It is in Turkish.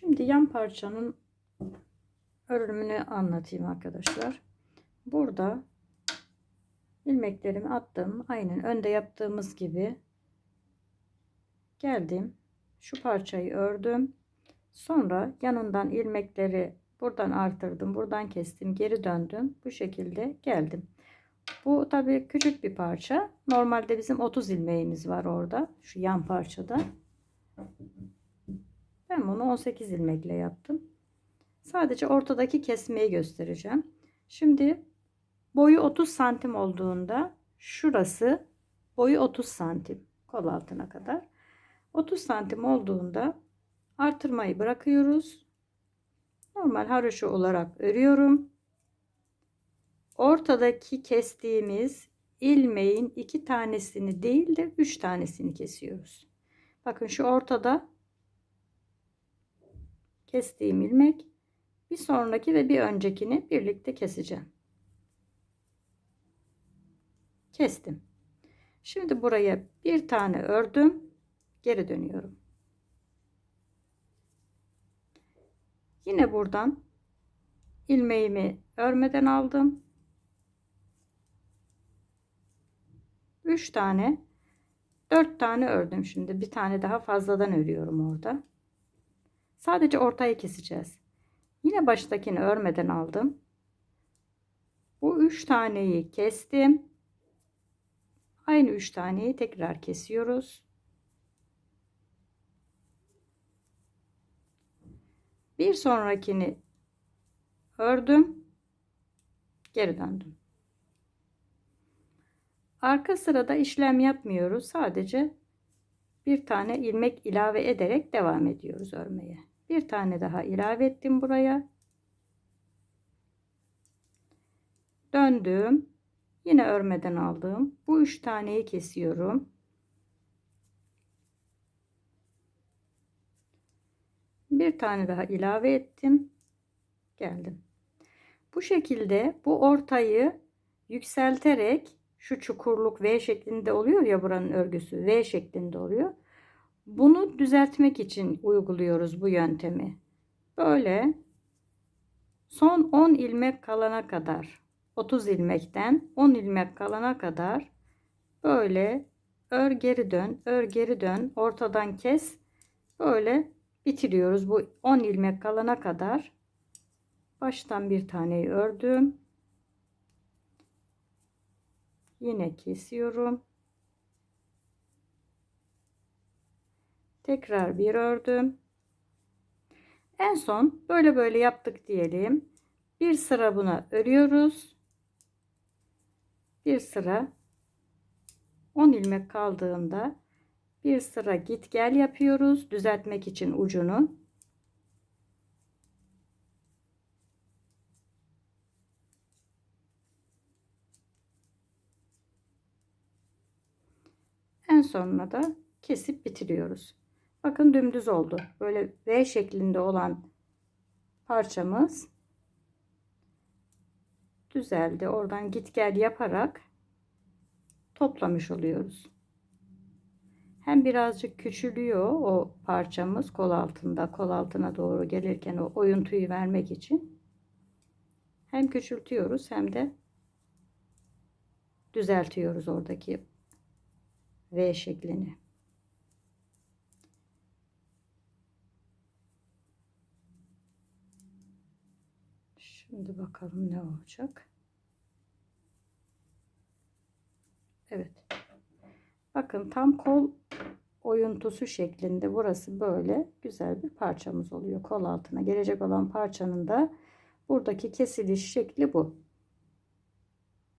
Şimdi yan parçanın örülümünü anlatayım arkadaşlar. Burada ilmeklerimi attım. Aynen önde yaptığımız gibi geldim. Şu parçayı ördüm. Sonra yanından ilmekleri buradan artırdım. Buradan kestim. Geri döndüm. Bu şekilde geldim. Bu tabii küçük bir parça. Normalde bizim 30 ilmeğimiz var orada. Şu yan parçada. Ben bunu 18 ilmekle yaptım. Sadece ortadaki kesmeyi göstereceğim. Şimdi boyu 30 santim olduğunda şurası boyu 30 santim kol altına kadar. 30 santim olduğunda artırmayı bırakıyoruz. Normal haroşa olarak örüyorum. Ortadaki kestiğimiz ilmeğin iki tanesini değil de üç tanesini kesiyoruz. Bakın şu ortada kestiğim ilmek bir sonraki ve bir öncekini birlikte keseceğim. Kestim. Şimdi buraya bir tane ördüm. Geri dönüyorum. Yine buradan ilmeğimi örmeden aldım. 3 tane 4 tane ördüm şimdi. Bir tane daha fazladan örüyorum orada. Sadece ortayı keseceğiz. Yine baştakini örmeden aldım. Bu 3 taneyi kestim. Aynı 3 taneyi tekrar kesiyoruz. Bir sonrakini ördüm. Geri döndüm. Arka sırada işlem yapmıyoruz. Sadece bir tane ilmek ilave ederek devam ediyoruz örmeye. Bir tane daha ilave ettim buraya. Döndüm. Yine örmeden aldım. Bu üç taneyi kesiyorum. Bir tane daha ilave ettim. Geldim. Bu şekilde bu ortayı yükselterek şu çukurluk V şeklinde oluyor ya buranın örgüsü V şeklinde oluyor. Bunu düzeltmek için uyguluyoruz bu yöntemi. Böyle son 10 ilmek kalana kadar 30 ilmekten 10 ilmek kalana kadar böyle ör geri dön ör geri dön ortadan kes. Böyle bitiriyoruz. Bu 10 ilmek kalana kadar baştan bir taneyi ördüm. Yine kesiyorum tekrar bir ördüm. En son böyle böyle yaptık diyelim. Bir sıra buna örüyoruz. Bir sıra 10 ilmek kaldığında bir sıra git gel yapıyoruz düzeltmek için ucunu. En sonuna da kesip bitiriyoruz bakın dümdüz oldu. Böyle V şeklinde olan parçamız düzeldi. Oradan git gel yaparak toplamış oluyoruz. Hem birazcık küçülüyor o parçamız kol altında kol altına doğru gelirken o oyuntuyu vermek için. Hem küçültüyoruz hem de düzeltiyoruz oradaki V şeklini. Şimdi bakalım ne olacak. Evet. Bakın tam kol oyuntusu şeklinde burası böyle güzel bir parçamız oluyor. Kol altına gelecek olan parçanın da buradaki kesiliş şekli bu.